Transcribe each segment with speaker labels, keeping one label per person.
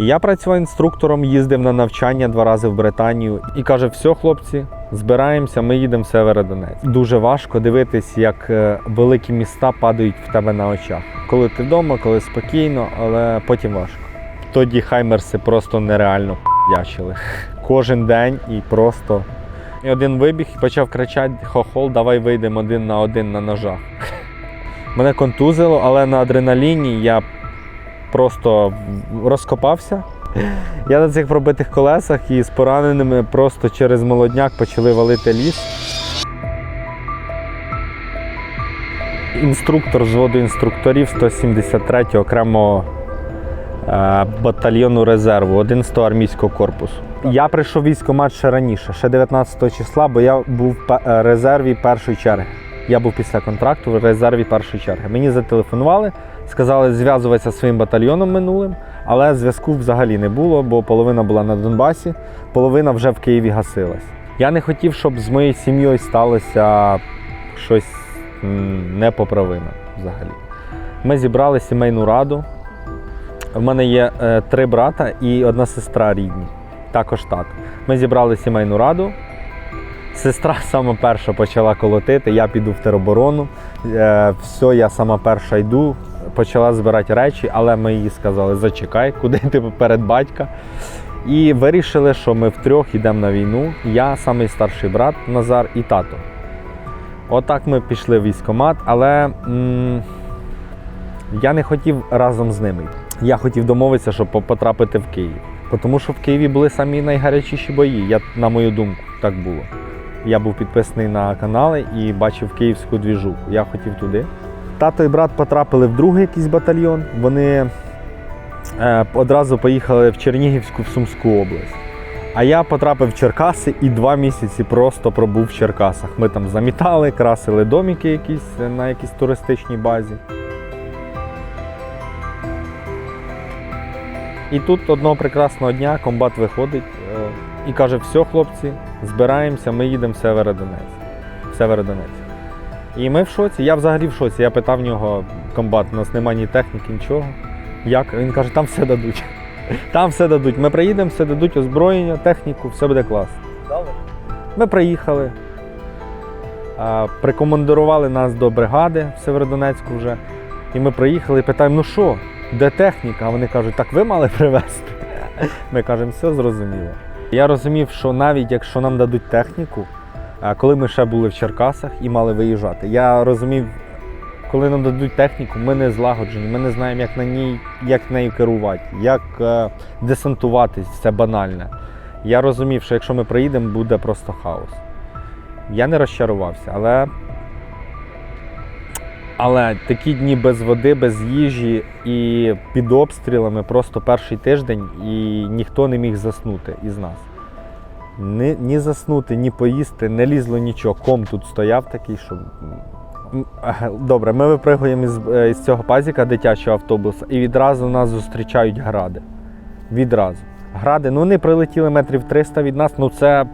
Speaker 1: Я працював інструктором, їздив на навчання два рази в Британію і каже: все, хлопці, збираємося, ми їдемо в Северодонець. Дуже важко дивитись, як е, великі міста падають в тебе на очах. Коли ти вдома, коли спокійно, але потім важко. Тоді хаймерси просто нереально ячили. Кожен день і просто. І один вибіг і почав кричати: хохол, давай вийдемо один на один на ножах. Мене контузило, але на адреналіні я просто розкопався. Я на цих пробитих колесах і з пораненими просто через молодняк почали валити ліс. Інструктор взводу інструкторів 173 окремого е, батальйону резерву 11-го армійського корпусу. Я прийшов в військкомат ще раніше, ще 19 числа, бо я був в е, резерві першої черги. Я був після контракту в резерві першої черги. Мені зателефонували, сказали зв'язуватися зі своїм батальйоном минулим, але зв'язку взагалі не було, бо половина була на Донбасі, половина вже в Києві гасилась. Я не хотів, щоб з моєю сім'єю сталося щось непоправиме взагалі. Ми зібрали сімейну раду. У мене є е, три брата і одна сестра рідні, також тато. Ми зібрали сімейну раду. Сестра сама перша почала колотити, я піду в тероборону. Е, все, я сама перша йду, почала збирати речі, але ми їй сказали, зачекай, куди ти перед батька. І вирішили, що ми втрьох йдемо на війну. Я самий старший брат Назар і тато. Отак ми пішли в військкомат, але м, я не хотів разом з ними. Я хотів домовитися, щоб потрапити в Київ. Тому що в Києві були самі найгарячіші бої. Я, на мою думку, так було. Я був підписаний на канали і бачив київську двіжу. Я хотів туди. Тато і брат потрапили в другий якийсь батальйон. Вони е, одразу поїхали в Чернігівську, в Сумську область. А я потрапив в Черкаси і два місяці просто пробув в Черкасах. Ми там замітали, красили домики якісь е, на якійсь туристичній базі. І тут одного прекрасного дня комбат виходить е, і каже: все, хлопці, збираємося, ми їдемо в Северодонець. В Северодонець. І ми в шоці. Я взагалі в шоці. Я питав в нього, комбат, у нас немає ні техніки, нічого. Як? Він каже, там все дадуть. Там все дадуть. Ми приїдемо, все дадуть, озброєння, техніку, все буде класно. Ми приїхали, прикомандирували нас до бригади в Северодонецьку вже. І ми приїхали і питаємо, ну що, де техніка? А вони кажуть, так ви мали привезти. Ми кажемо, все зрозуміло. Я розумів, що навіть якщо нам дадуть техніку, коли ми ще були в Черкасах і мали виїжджати, я розумів, коли нам дадуть техніку, ми не злагоджені, ми не знаємо, як на ній, як нею керувати, як е, десантуватись, це банальне. Я розумів, що якщо ми приїдемо, буде просто хаос. Я не розчарувався, але. Але такі дні без води, без їжі і під обстрілами просто перший тиждень, і ніхто не міг заснути із нас. Ні, ні заснути, ні поїсти, не лізло нічого. Ком тут стояв такий, що. Добре, ми випригуємо із, е, із цього пазіка дитячого автобуса, і відразу нас зустрічають гради. Відразу. Гради, ну вони прилетіли метрів 300 від нас, ну це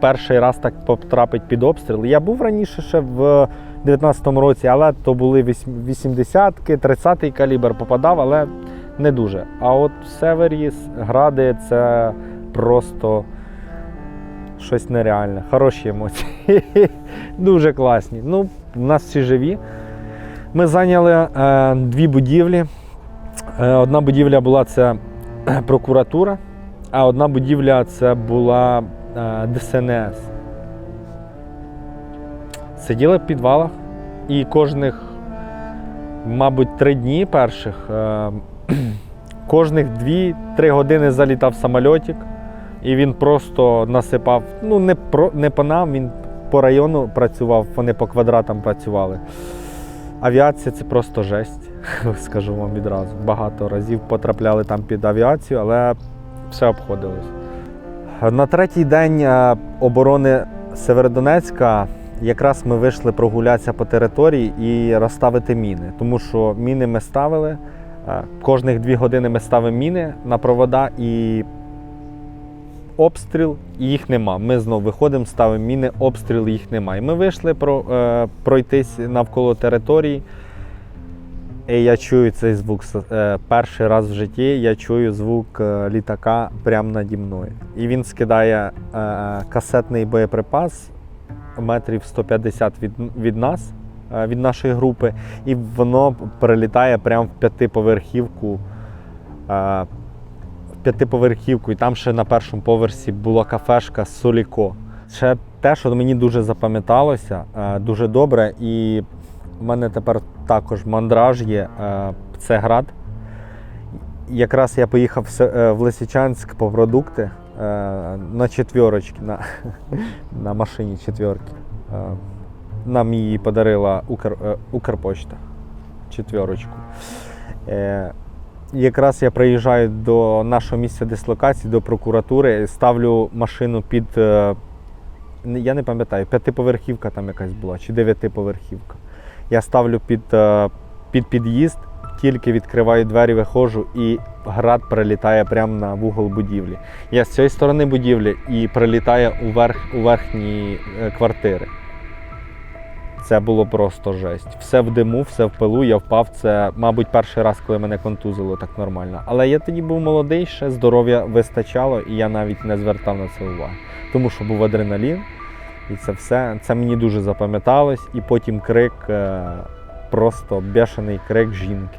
Speaker 1: перший раз так потрапить під обстріл. Я був раніше ще в 19-му році, але то були 80-ки, 30-й калібр попадав, але не дуже. А от в севері гради це просто щось нереальне. Хороші емоції. Дуже класні. Ну, у нас всі живі. Ми зайняли е, дві будівлі. Е, одна будівля була це е, прокуратура, а одна будівля це була е, ДСНС. Сиділи в підвалах і кожних, мабуть, три дні перших, е, кожних 2-3 години залітав самольотик, і він просто насипав. Ну, не, про, не по нам, він по району працював, вони по квадратам працювали. Авіація це просто жесть, скажу вам відразу. Багато разів потрапляли там під авіацію, але все обходилось. На третій день е, оборони Северодонецька якраз ми вийшли прогулятися по території і розставити міни. Тому що міни ми ставили. е, Кожних дві години ми ставимо міни на провода і обстріл, і їх нема. Ми знову виходимо, ставимо міни, обстріл, їх немає. Ми вийшли про, е, пройтись навколо території. І я чую цей звук. е, Перший раз в житті я чую звук е, літака прямо наді мною. І він скидає е, касетний боєприпас метрів 150 від, від нас, е, від нашої групи, і воно перелітає прямо в п'ятиповерхівку. П'ятиповерхівку, і там ще на першому поверсі була кафешка Соліко. Ще те, що мені дуже запам'яталося, е, дуже добре, і в мене тепер також мандраж є. е, Це град. Якраз я поїхав в е, Лисичанськ по продукти на четвірочки, на, на машині четвірки. Е, Нам її подарила Укр, Укрпочта. Четвірочку. Якраз я приїжджаю до нашого місця дислокації, до прокуратури, ставлю машину під. е, Я не пам'ятаю, п'ятиповерхівка там якась була, чи дев'ятиповерхівка. Я ставлю під, е, під під'їзд, тільки відкриваю двері, виходжу, і град прилітає прямо на вугол будівлі. Я з цієї сторони будівлі і прилітає у, верх, у верхні е, квартири. Це було просто жесть. Все в диму, все в пилу, я впав. Це, мабуть, перший раз, коли мене контузило так нормально. Але я тоді був молодий, ще здоров'я вистачало, і я навіть не звертав на це уваги. Тому що був адреналін, і це все. Це мені дуже запам'яталось. І потім крик, е, просто бешений крик жінки.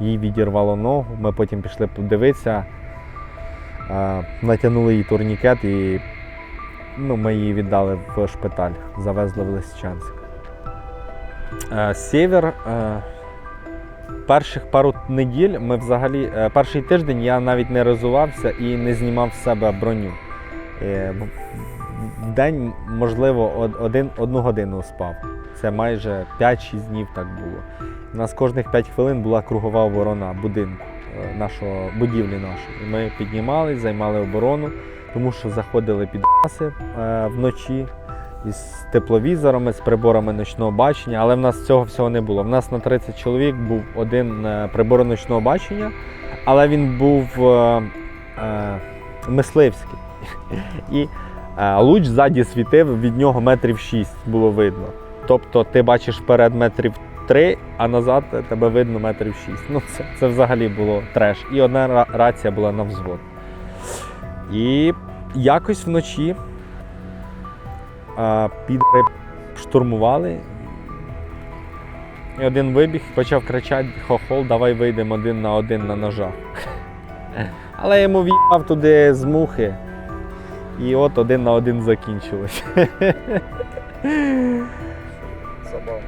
Speaker 1: Їй відірвало ногу. Ми потім пішли подивитися, е, натягнули їй турнікет і ну, ми її віддали в шпиталь, завезли в Лисичанськ. Е, Сєвєр. е, Перших пару неділь ми взагалі, е, перший тиждень я навіть не розувався і не знімав з себе броню. В- день, можливо, один, одну годину спав. Це майже 5-6 днів так було. У нас кожних 5 хвилин була кругова оборона будинку, нашого, будівлі нашої. Ми піднімались, займали оборону, тому що заходили під е, вночі із тепловізорами, з приборами ночного бачення, але в нас цього всього не було. В нас на 30 чоловік був один е, прибор ночного бачення, але він був е, е, мисливський. І е, луч ззаді світив, від нього метрів 6 було видно. Тобто ти бачиш вперед метрів 3, а назад тебе видно метрів 6. Ну, це, це взагалі було треш. І одна рація була на взвод. І якось вночі а, підри штурмували. І один вибіг, почав кричати хохол, давай вийдемо один на один на ножах. Але я йому в'їхав туди з мухи. І от один на один закінчилось.
Speaker 2: Забавно.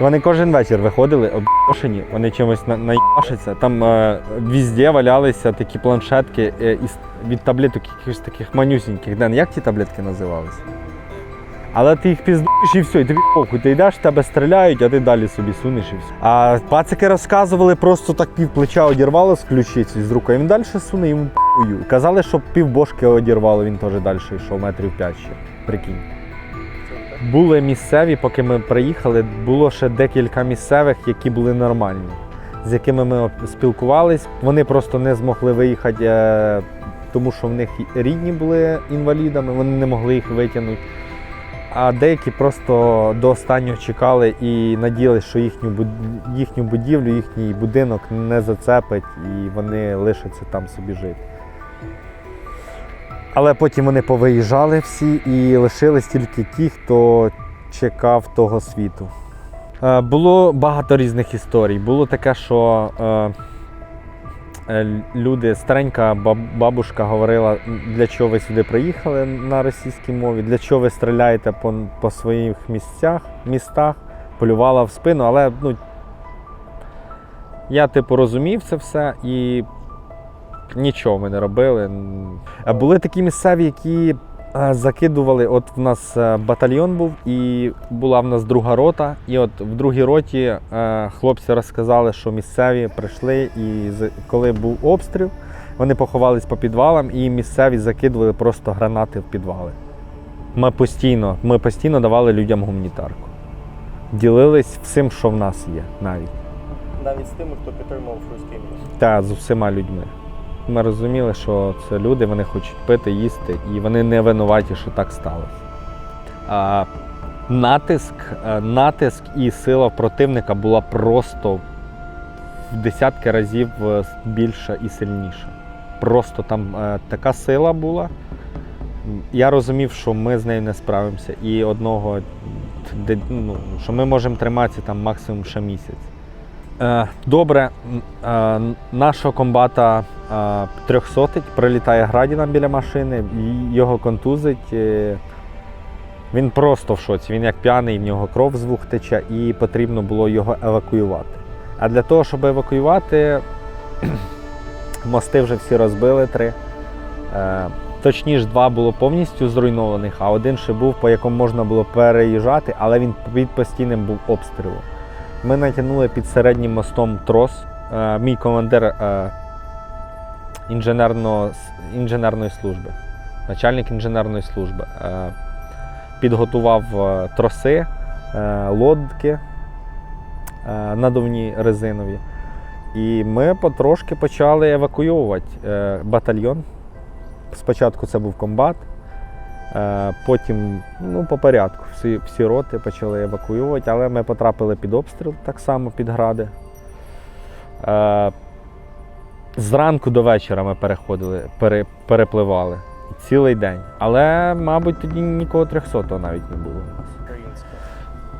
Speaker 1: Вони кожен вечір виходили, обошені, вони чимось на- наїбашаться. Там е, везде валялися такі планшетки е, із, від таблеток якихось таких манюсіньких. Ден, як ті таблетки називалися? Але ти їх піздуєш і все, і тобі похуй, ти йдеш, тебе стріляють, а ти далі собі сунеш і все. А пацики розказували, просто так пів плеча одірвало з ключиці з рукою, він далі суне йому похую. Казали, що пів бошки одірвало, він теж далі йшов, метрів 5 ще. Прикинь. Були місцеві, поки ми приїхали, було ще декілька місцевих, які були нормальні, з якими ми спілкувались. Вони просто не змогли виїхати, е, тому що в них рідні були інвалідами, вони не могли їх витягнути. А деякі просто до останнього чекали і надіялися, що їхню, їхню будівлю, їхній будинок не зацепить і вони лишаться там собі жити. Але потім вони повиїжджали всі і лишились тільки ті, хто чекав того світу. Е, Було багато різних історій. Було таке, що е, е, люди, старенька баб- бабушка говорила, для чого ви сюди приїхали на російській мові, для чого ви стріляєте по, по своїх місцях, містах, полювала в спину, але ну, я типу розумів це все і нічого ми не робили. Е, Були такі місцеві, які е, закидували. От в нас е, батальйон був, і була в нас друга рота. І от в другій роті е, хлопці розказали, що місцеві прийшли, і коли був обстріл, вони поховались по підвалам, і місцеві закидували просто гранати в підвали. Ми постійно, ми постійно давали людям гуманітарку. Ділились всім, що в нас є навіть.
Speaker 2: Навіть з тими, хто підтримував руський мір.
Speaker 1: Та з усіма людьми. Ми розуміли, що це люди, вони хочуть пити, їсти, і вони не винуваті, що так сталося. Натиск, е, натиск і сила противника була просто в десятки разів е, більша і сильніша. Просто там е, така сила була. Я розумів, що ми з нею не справимося. І одного, ну, що ми можемо триматися там максимум ще місяць. Добре, нашого комбата трьохсотить, прилітає градіна біля машини, його контузить. е, Він просто в шоці. Він як п'яний, в нього кров з вух тече, і потрібно було його евакуювати. А для того, щоб евакуювати, мости вже всі розбили три. Е, Точніше, два було повністю зруйнованих, а один ще був, по якому можна було переїжджати, але він під постійним був обстрілом. Ми натягнули під середнім мостом трос. Е, Мій командир інженерно, інженерної служби, начальник інженерної служби, е, підготував е, троси, е, лодки надувні резинові. І ми потрошки почали евакуювати батальйон. Спочатку це був комбат, потім ну, по порядку всі, всі роти почали евакуювати, але ми потрапили під обстріл так само під гради. Зранку до вечора ми переходили, пере, перепливали цілий день. Але, мабуть, тоді нікого 300 навіть не було у нас.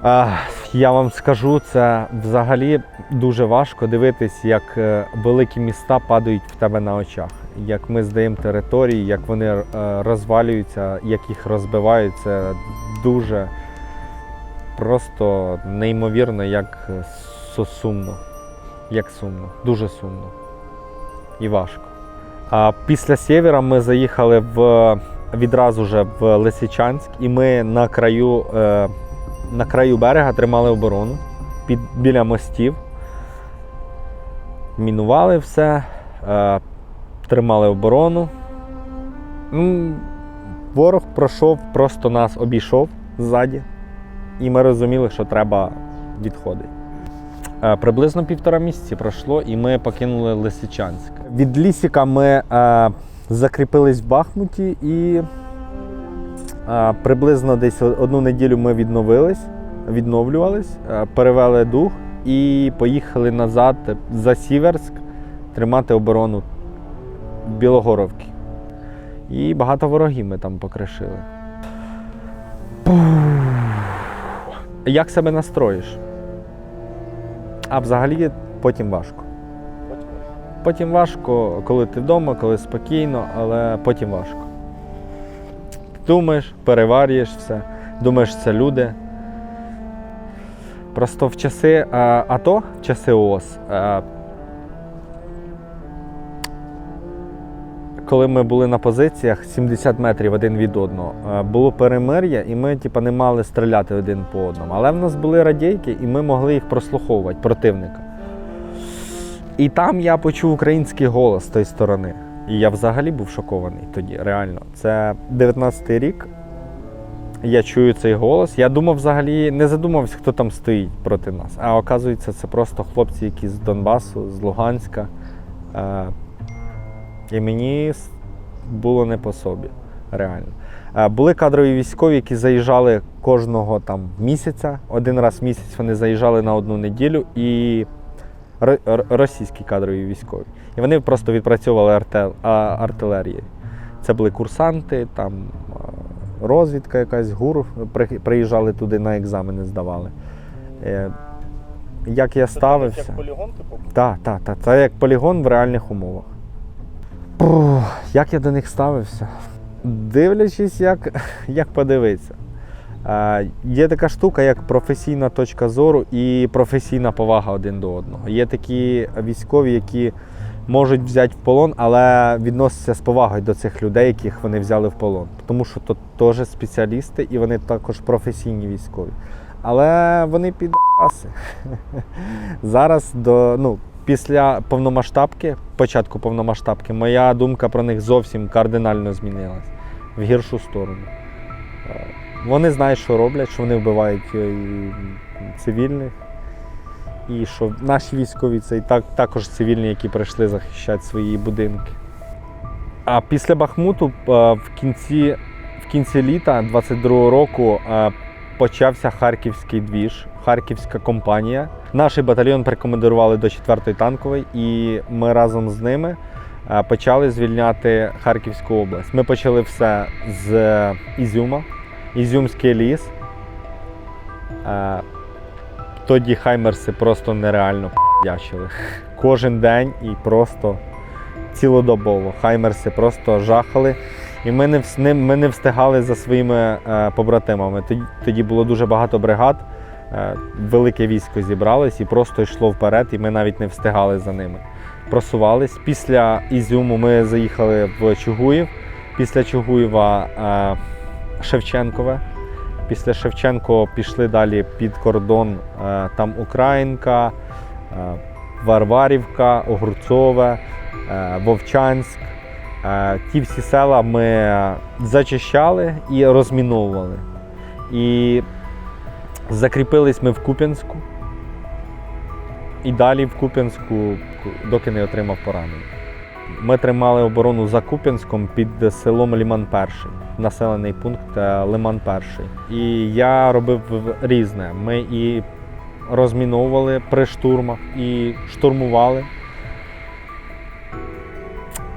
Speaker 1: А, я вам скажу, це взагалі дуже важко дивитись, як е, великі міста падають в тебе на очах. Як ми здаємо території, як вони е, розвалюються, як їх розбивають, це дуже просто неймовірно, як е, сумно. Як сумно, дуже сумно і важко. А після Сєвєра ми заїхали в відразу же в Лисичанськ, і ми на краю. Е, на краю берега тримали оборону під, біля мостів. Мінували все, е, тримали оборону. Ну, ворог пройшов, просто нас обійшов ззаді, і ми розуміли, що треба відходити. Е, приблизно півтора місяці пройшло, і ми покинули Лисичанськ. Від Лісіка ми е, закріпились в Бахмуті і а, Приблизно десь одну неділю ми відновились, відновлювались, е, перевели дух і поїхали назад за Сіверськ тримати оборону Білогоровки. І багато ворогів ми там покришили. Як себе настроїш? А взагалі потім важко.
Speaker 2: Потім
Speaker 1: важко, коли ти вдома, коли спокійно, але потім важко. Думаєш, переварюєш все, думаєш, це люди. Просто в часи АТО, часи ООС, коли ми були на позиціях 70 метрів один від одного, було перемир'я, і ми типа, не мали стріляти один по одному. Але в нас були радійки, і ми могли їх прослуховувати противника. І там я почув український голос з тої сторони. І я взагалі був шокований тоді, реально. Це 19-й рік. Я чую цей голос. Я думав, взагалі не задумався, хто там стоїть проти нас. А оказується, це просто хлопці, які з Донбасу, з Луганська. Е, І мені було не по собі, реально. Е, Були кадрові військові, які заїжджали кожного там місяця. Один раз в місяць вони заїжджали на одну неділю і російські кадрові військові. І вони просто відпрацьовували арте- а- артилерією. Це були курсанти, там розвідка якась, ГУР приїжджали туди на екзамени, здавали. Е, Як я
Speaker 2: Це
Speaker 1: ставився?
Speaker 2: Як полігон, типу?
Speaker 1: Так, так, так. Це як полігон в реальних умовах. Як я до них ставився? Дивлячись, як, як подивитися. Е, є така штука, як професійна точка зору і професійна повага один до одного. Є такі військові, які можуть взяти в полон, але відносяться з повагою до цих людей, яких вони взяли в полон. Тому що то теж спеціалісти і вони також професійні військові. Але вони підаси. Зараз до, ну, після повномасштабки, початку повномасштабки, моя думка про них зовсім кардинально змінилась в гіршу сторону. Вони знають, що роблять, що вони вбивають е, цивільних. І що наші військові це і так, також цивільні, які прийшли захищати свої будинки. А після Бахмуту е, в кінці, в кінці літа 22-го року е, почався харківський двіж, харківська компанія. Наш батальйон прикомандирували до 4-ї танкової, і ми разом з ними почали звільняти Харківську область. Ми почали все з Ізюма, Ізюмський ліс. Е, Тоді хаймерси просто нереально п***ячили. Кожен день і просто цілодобово. Хаймерси просто жахали. І ми не, ми не встигали за своїми е, побратимами. Тоді, тоді було дуже багато бригад, е, велике військо зібралось і просто йшло вперед, і ми навіть не встигали за ними. Просувались. Після Ізюму ми заїхали в Чугуїв. Після Чугуєва Шевченкове. Після Шевченко пішли далі під кордон. е, Там Українка, е, Варварівка, Огурцове, е, Вовчанськ. Ті всі села ми зачищали і розміновували. І закріпились ми в Куп'янську. І далі в Куп'янську, доки не отримав поранення. Ми тримали оборону за Куп'янськом під селом Ліман Перший, населений пункт е, Лиман Перший. І я робив різне. Ми і розміновували при штурмах, і штурмували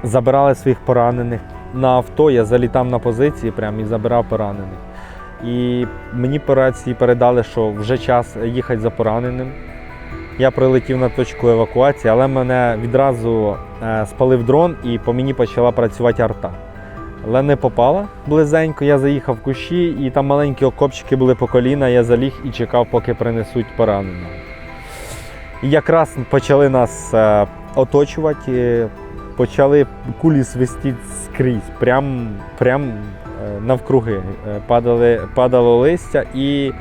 Speaker 1: забирали своїх поранених. На авто я залітав на позиції прям і забирав поранених. І мені по рації передали, що вже час їхати за пораненим. Я прилетів на точку евакуації, але мене відразу е, спалив дрон і по мені почала працювати арта. Але не попала близенько, я заїхав в кущі, і там маленькі окопчики були по коліна, я заліг і чекав, поки принесуть пораненого. І якраз почали нас е, оточувати, почали кулі свистіти скрізь, прям, прям е, навкруги. Падали, падало листя і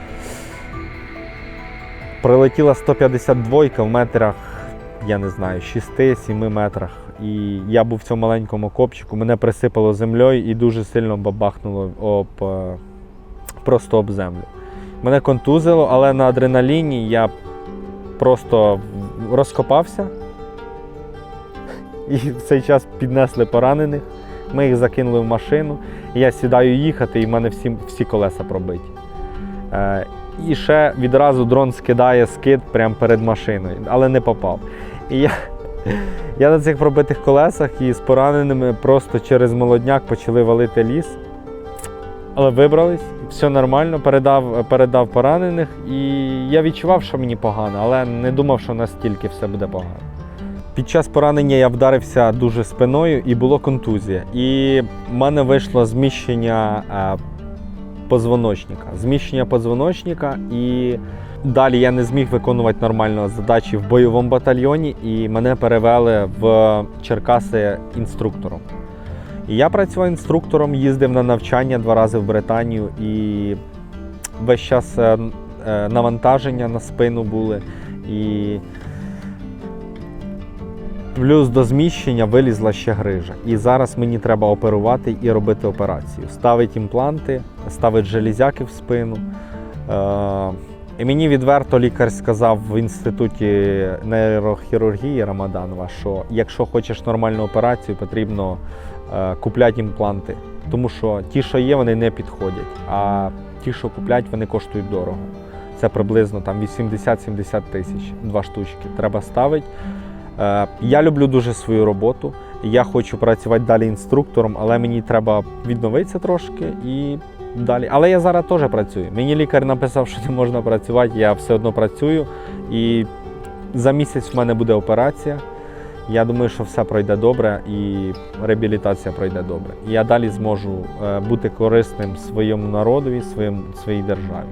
Speaker 1: прилетіла 152 в метрах, я не знаю, 6-7 метрах. І я був в цьому маленькому копчику, мене присипало землею і дуже сильно бабахнуло об, е, просто об землю. Мене контузило, але на адреналіні я просто розкопався. І в цей час піднесли поранених. Ми їх закинули в машину. Я сідаю їхати, і в мене всі, всі колеса пробиті. І ще відразу дрон скидає скид прямо перед машиною, але не попав. І я, я на цих пробитих колесах і з пораненими просто через молодняк почали валити ліс. Але вибрались, все нормально, передав, передав поранених, і я відчував, що мені погано, але не думав, що настільки все буде погано. Під час поранення я вдарився дуже спиною і було контузія. І в мене вийшло зміщення е, позвоночника. Зміщення позвоночника, і далі я не зміг виконувати нормально задачі в бойовому батальйоні, і мене перевели в Черкаси інструктором. І я працював інструктором, їздив на навчання два рази в Британію і весь час е, е, навантаження на спину були. І плюс до зміщення вилізла ще грижа. І зараз мені треба оперувати і робити операцію. Ставити імпланти, ставити железяки в спину. Е, і мені відверто лікар сказав в інституті нейрохірургії Рамаданова, що якщо хочеш нормальну операцію, потрібно е, купляти імпланти. Тому що ті, що є, вони не підходять. А ті, що куплять, вони коштують дорого. Це приблизно там 80-70 тисяч, два штучки. Треба ставити. Е, Я люблю дуже свою роботу. Я хочу працювати далі інструктором, але мені треба відновитися трошки і далі. Але я зараз теж працюю. Мені лікар написав, що не можна працювати, я все одно працюю. І за місяць в мене буде операція. Я думаю, що все пройде добре і реабілітація пройде добре. І я далі зможу е, бути корисним своєму народові, своїм, своїй державі.